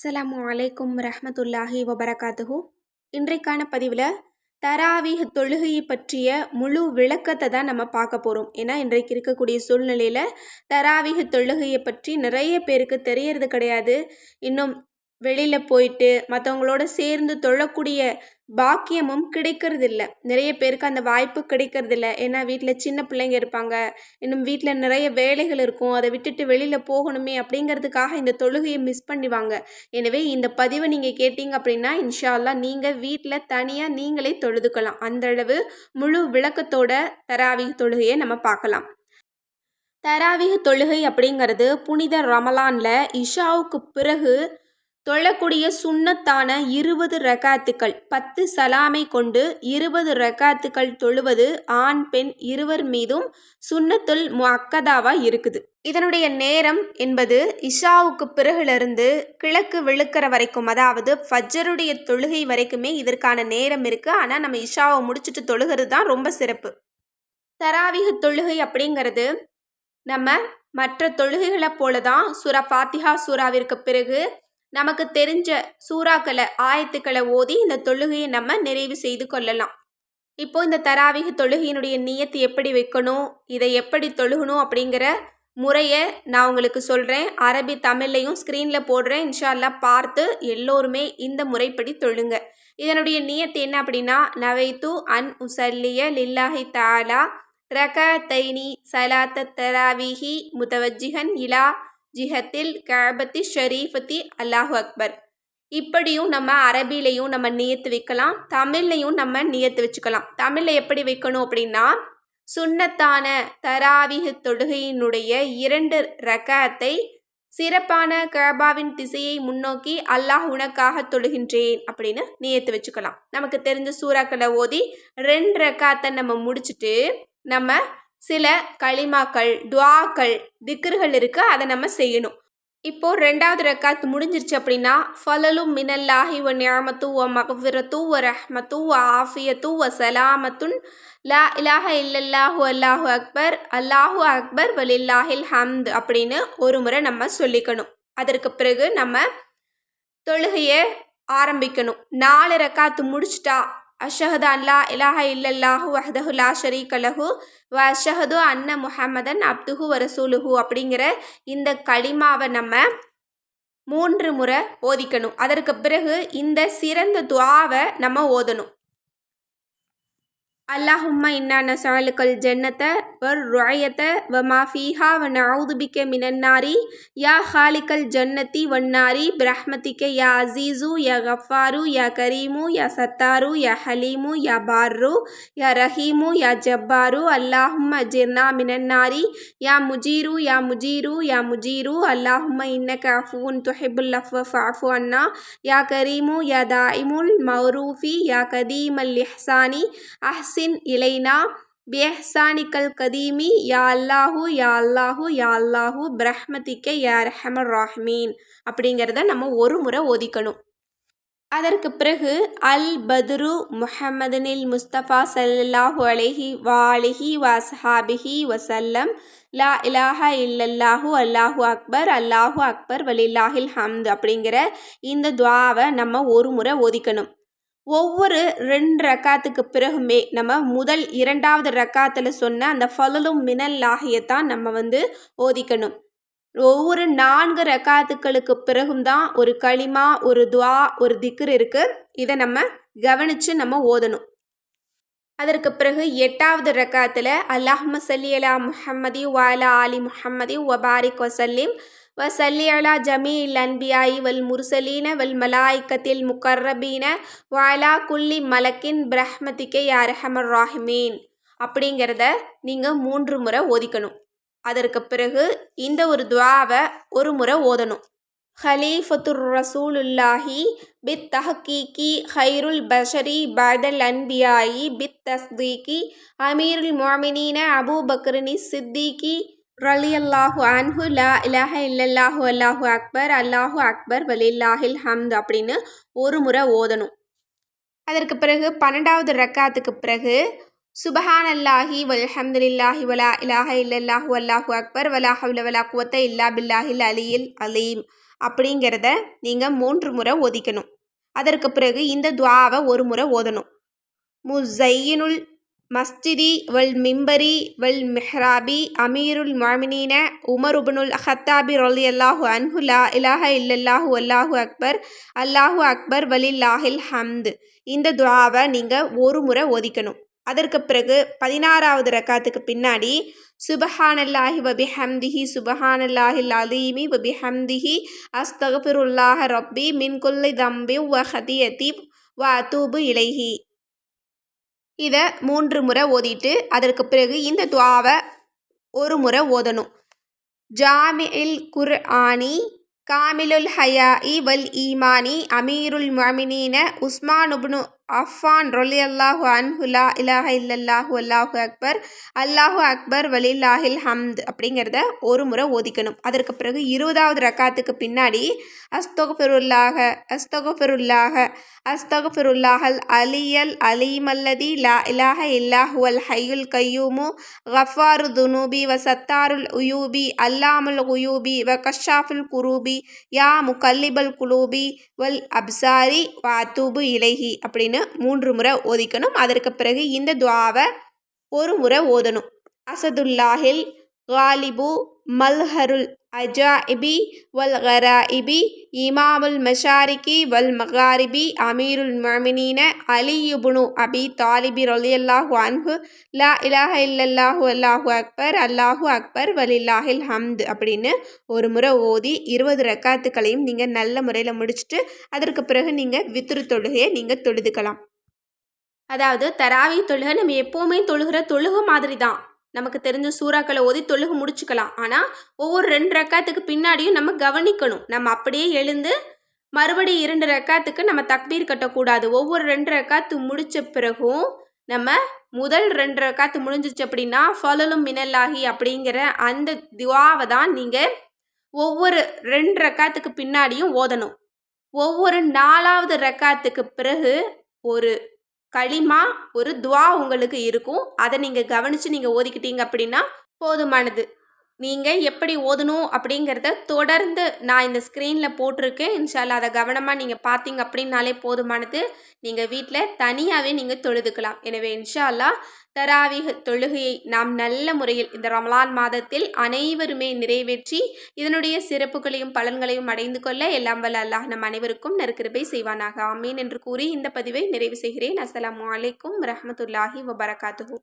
அஸ்ஸலாமு அலைக்கும் ரஹமத்துல்லாஹி வபரகாத்துஹு. இன்றைக்கான பதிவில் தராவீஹ் தொழுகையை பற்றிய முழு விளக்கத்தை தான் நம்ம பார்க்க போகிறோம் ஏன்னா இன்றைக்கு இருக்கக்கூடிய சூழ்நிலையில் தராவீஹ் தொழுகையை பற்றி நிறைய பேருக்கு தெரியறது கிடையாது. இன்னும் வெளியில் போயிட்டு மற்றவங்களோட சேர்ந்து தொழக்கூடிய பாக்கியமும் கிடைக்கிறதில்ல. நிறைய பேருக்கு அந்த வாய்ப்பு கிடைக்கிறதில்ல. ஏன்னா வீட்டில் சின்ன பிள்ளைங்க இருப்பாங்க. இன்னும் வீட்டில் நிறைய வேலைகள் இருக்கும். அதை விட்டுட்டு வெளியில் போகணுமே அப்படிங்கிறதுக்காக இந்த தொழுகையை மிஸ் பண்ணிவாங்க எனவே இந்த பதிவை நீங்கள் கேட்டீங்க அப்படின்னா இன்ஷால்லா நீங்கள் வீட்டில் தனியாக நீங்களே தொழுதுக்கலாம். அந்த அளவு முழு விளக்கத்தோட தராவி தொழுகையை நம்ம பார்க்கலாம். தராவிக தொழுகை அப்படிங்கிறது புனித ரமலானில் இஷாவுக்கு பிறகு தொழக்கூடிய சுண்ணத்தான இருபது ரகாத்துக்கள். பத்து சலாமை கொண்டு இருபது ரகாத்துக்கள் தொழுவது ஆண் பெண் இருவர் மீதும் சுன்னத்துல் அக்கதாவா இருக்குது. இதனுடைய நேரம் என்பது இஷாவுக்கு பிறகுலேருந்து கிழக்கு விழுக்கிற வரைக்கும் அதாவது ஃபஜ்ஜருடைய தொழுகை வரைக்குமே இதற்கான நேரம் இருக்குது ஆனால் நம்ம இஷாவை முடிச்சுட்டு தொழுகிறது தான் ரொம்ப சிறப்பு. தராவிக தொழுகை அப்படிங்கிறது நம்ம மற்ற தொழுகைகளை போல தான் சுரா ஃபாத்திஹா சூறாவிற்கு பிறகு நமக்கு தெரிஞ்ச சூறாக்களை ஆயத்துக்களை ஓதி இந்த தொழுகையை நம்ம நிறைவு செய்து கொள்ளலாம். இப்போ இந்த தராவிக தொழுகையினுடைய நியத்து எப்படி வைக்கணும் இதை எப்படி தொழுகணும் அப்படிங்கிற முறையை நான் உங்களுக்கு சொல்கிறேன் அரபி தமிழ்லையும் ஸ்க்ரீனில் போடுறேன். இன்ஷால்லா பார்த்து எல்லோருமே இந்த முறைப்படி தொழுங்க. இதனுடைய நியத்து என்ன அப்படின்னா நவைத்து அன் உசல்லிய லில்லாஹி தாலா ரக தைனி சலாத்த தராவிஹி முத்தவஜிஹன் இலா ஜிஹத்தில் கேபத்தி ஷெரீஃபத்தி அல்லாஹு அக்பர். இப்படியும் நம்ம அரபிலையும் நம்ம நியத்து வைக்கலாம் தமிழ்லையும் நம்ம நியத்து வச்சுக்கலாம். தமிழில் எப்படி வைக்கணும் அப்படின்னா சுண்ணத்தான தராவிக தொடுகையினுடைய இரண்டு ரகத்தை சிறப்பான கபாவின் திசையை முன்னோக்கி அல்லாஹ் உனக்காக தொழுகின்றேன் அப்படின்னு நியத்து வச்சுக்கலாம். நமக்கு தெரிஞ்ச சூறாக்களை ஓதி ரெண்டு ரக்காத்தை நம்ம முடிச்சுட்டு நம்ம சில களிமாக்கள் துவாக்கள் திக்ருகள் இருக்குது அதை நம்ம செய்யணும். இப்போது ரெண்டாவது ரக்காத் முடிஞ்சிருச்சு அப்படின்னா ஃபலலும் மினல்லாஹி ஒ நியாமத்து ஒ மகஃபிரத்து ஒ ரஹ்மத்து ஒ ஆஃபியத்து ஒ சலாமத்துன் லா இலாஹ இல்லல்லாஹு அல்லாஹு அக்பர் அல்லாஹு அக்பர் வலில்லாஹில் ஹம்த் அப்படின்னு ஒரு முறை நம்ம சொல்லிக்கணும். அதற்கு பிறகு நம்ம தொழுகையை ஆரம்பிக்கணும். நாலு ரக்காத்து முடிச்சிட்டா அஷஹது அல்லா இலாஹ இல்லல்லாஹு வஹதஹு லா ஷரீக் அலஹு வ அஷஹது அன்ன முஹம்மதன் அப்துஹு வரசூலுஹு அப்படிங்கிற இந்த களிமாவை நம்ம மூன்று முறை ஓதிக்கணும். அதற்கு பிறகு இந்த சிறந்த துவாவை நம்ம ஓதணும். அல்லாஹும்மா இன்னா நசாலுக்கல் ஜென்னத்தை والرعية وما فيها ونعوذ بك من النار يا خالق الجنة والنار برحمتك يا عزيز يا غفار يا كريم يا ستار يا حليم يا بار يا رحيم يا جبار اللهم اجرنا من النار يا مجير يا مجير يا مجير اللهم إنك عفو تحب العفو فاعف عنا يا كريم يا دائم المعروف يا قديم الإحسان أحسن إلينا பியஹ்சானிக்கல் கதீமி யா அல்லாஹூ யா அல்லாஹூ யா அல்லாஹூ பிரஹ்மதிக்க யா ரஹமர் ராஹ்மீன் அப்படிங்கிறத நம்ம ஒரு முறை ஒதிக்கணும் அதற்கு பிறகு அல் பத்ரு முஹம்மதனில் முஸ்தபா சல்லாஹூ அலஹி வாலிஹி வசஹாபிஹி வசல்லம் லா இலாஹா இல்லல்லாஹு அல்லாஹூ அக்பர் அல்லாஹூ அக்பர் வலில்லாஹில் ஹம்து அப்படிங்கிற இந்த துவாவை நம்ம ஒரு முறை ஒதிக்கணும் ஒவ்வொரு ரெண்டு ரக்காத்துக்கு பிறகுமே நம்ம முதல் இரண்டாவது ரக்காத்தில் சொன்ன அந்த ஃபலலும் மினல் லாகியத்தான் நம்ம வந்து ஓதிக்கணும். ஒவ்வொரு நான்கு ரக்காத்துக்களுக்கு பிறகும் தான் ஒரு களிமா ஒரு துவா ஒரு திக்ர் இருக்குது இதை நம்ம கவனித்து நம்ம ஓதணும். அதற்கு பிறகு எட்டாவது ரக்காத்தில் அல்லாஹ் சல்லி அலா முஹம்மதி வாலா அலி முஹம்மதி வபாரிக் வசல்லிம் வசல்லி ஜமீல் அன்பியாயி வல் முர்சலீன வல் மலாய்க்கத்தில் முக்கர்ரபீன வாலா குல்லி மலக்கின் பிரஹ்மதிக்கே யாரஹமர் ராஹிமீன். அப்படிங்கிறத நீங்கள் மூன்று முறை ஓதிக்கணும். அதற்கு பிறகு இந்த ஒரு துவாவை ஒரு முறை ஓதணும். ஹலீஃபத்துர் ரசூலுல்லாஹி பித் தஹக்கீக்கி ஹைருல் பஷரி பதல் அன்பியாயி பித் தஸ்தீக்கி அமீருல் மோமினீன அபூ பக்ரினி சித்திகி ரலி அல்லாஹு அன்ஹு லா இலஹ இல்லல்லாஹு அல்லாஹு அக்பர் அல்லாஹு அக்பர் வலில்லாஹில் ஹம்த் அப்படின்னு ஒரு முறை ஓதணும். அதற்கு பிறகு பன்னெண்டாவது ரக்காத்துக்கு பிறகு சுபஹான் அல்லாஹி வல்ஹம்துலில்லாஹி வலா இலாஹ இல்லல்லாஹு அல்லாஹு அக்பர் வலா ஹவுல வலா குவத்த இல்லா பில்லாஹில் அலியில் அலீம் அப்படிங்கிறத நீங்கள் மூன்று முறை ஓதிக்கணும். அதற்கு பிறகு இந்த துவாவை ஒரு முறை ஓதணும். முசையினுல் மஸ்ஜிதி வல் மிம்பரி வல் மெஹ்ராபி அமீருல் மாமினீன உமருபனுல் ஹத்தாபி ரொலி அல்லாஹு அன்ஹுலா இலாஹ இல்லல்லாஹு அல்லாஹு அக்பர் அல்லாஹு அக்பர் வலில்லாஹில் ஹம்து இந்த துவாவை நீங்கள் ஒரு முறை ஒதிக்கணும் அதற்கு பிறகு பதினாறாவது ரக்காத்துக்கு பின்னாடி சுபஹானல்லாஹி வபி ஹம்திஹி சுபஹானல்லாஹில் அலீமி வபி ஹம்திஹி அஸ்தகபிருல்லாஹ ரப்பி மின் குல்லி தம்பி வ ஹதியதி வ அத்தூபு இலைஹி. இதை மூன்று முறை ஓதிட்டு அதற்கு பிறகு இந்த துவாவை ஒரு முறை ஓதணும். ஜாமிஇல் குர் ஆனி காமிலுல் ஹயாஇ வல் ஈமானி அமீருல் மமினீன உஸ்மானுபுனு அஃபான் ரொலி அல்லாஹு அன்ஹுலா இலாஹ இல்லல்லாஹு அல்லாஹு அக்பர். அல்லாஹு அக்பர் வலில்லாஹில் ஹம்த் அப்படிங்கிறத ஒரு முறை ஓதிக்கணும். அதற்கு பிறகு இருபதாவது ரக்காத்துக்கு பின்னாடி அஸ்தொகஃபிருல்லாக அஸ்தொகஃபிருல்லாக அஸ்தகஃபிருல்லாஹல் அலியல் அலீமல்லதி லா இலாஹ இல்லாஹுவல் ஹையுல் கையூமு கஃபாரு துனூபி வ சத்தாருல் உயூபி அல்லாமுல் உயூபி வ கஷாஃபுல் குரூபி யா முகல்லிபல் குலூபி வல் அப்சாரி வ அத்தூபு இலைஹி அப்படின்னு மூன்று முறை ஓதிக்கணும். அதற்கு பிறகு இந்த துவாவை ஒரு முறை ஓதணும். அசதுல்லாஹில் காலிபு மல்ஹருல் அஜாஇபி வல் கராஇபி இமாமுல் மஷாரிகி வல் மகாரிபி அமீருல் மமினீன அலியுபுனு அபி தாலிபி ரொலியல்லாஹு அன்ஹு லா இலாஹ இல்லல்லாஹு அல்லாஹு அக்பர் அல்லாஹு அக்பர் வலில்லாஹில் ஹம்து அப்படின்னு ஒரு முறை ஓதி இருபது ரக்காத்துக்களையும் நீங்கள் நல்ல முறையில் முடிச்சுட்டு அதற்கு பிறகு நீங்கள் வித்துரு தொழுகையை நீங்கள் தொழுதுக்கலாம். அதாவது தராவி தொழுகை நம்ம எப்போவுமே தொழுகிற தொழுகை மாதிரி தான் நமக்கு தெரிஞ்ச சூறாக்களை ஓதி தொழுகு முடிச்சுக்கலாம். ஆனால் ஒவ்வொரு ரெண்டு ரக்காத்துக்கு பின்னாடியும் நம்ம கவனிக்கணும். நம்ம அப்படியே எழுந்து மறுபடியும் இரண்டு ரக்காத்துக்கு நம்ம தக்பீர் கட்டக்கூடாது. ஒவ்வொரு ரெண்டு ரக்காத்து முடித்த பிறகும் நம்ம முதல் ரெண்டு ரக்காத்து முடிஞ்சிச்சு அப்படின்னா ஃபலலும் மினல்லாகி அப்படிங்கிற அந்த துவாவை தான் நீங்கள் ஒவ்வொரு ரெண்டு ரக்காத்துக்கு பின்னாடியும் ஓதணும். ஒவ்வொரு நாலாவது ரக்காத்துக்கு பிறகு ஒரு களிமா ஒரு துவா உங்களுக்கு இருக்கும். அதை நீங்கள் கவனித்து நீங்கள் ஓதிக்கிட்டீங்க அப்படின்னா போதுமானது. நீங்கள் எப்படி ஓதணும் அப்படிங்கிறத தொடர்ந்து நான் இந்த ஸ்க்ரீனில் போட்டிருக்கேன். இன்ஷால்லா அதை கவனமாக நீங்கள் பார்த்தீங்க அப்படின்னாலே போதுமானது. நீங்கள் வீட்டில் தனியாகவே நீங்கள் தொழுதுக்கலாம். எனவே இன்ஷால்லா தராவிக தொழுகையை நாம் நல்ல முறையில் இந்த ரமலான் மாதத்தில் அனைவருமே நிறைவேற்றி இதனுடைய சிறப்புகளையும் பலன்களையும் அடைந்து கொள்ள எல்லாம் வல்ல அல்லாஹ் நம் அனைவருக்கும் நற்கிருபை செய்வானாக. ஆமீன் என்று கூறி இந்த பதிவை நிறைவு செய்கிறேன். அஸ்லாம் வலைக்கும் ரஹமத்துல்லாஹி வபரகாத்துஹூ.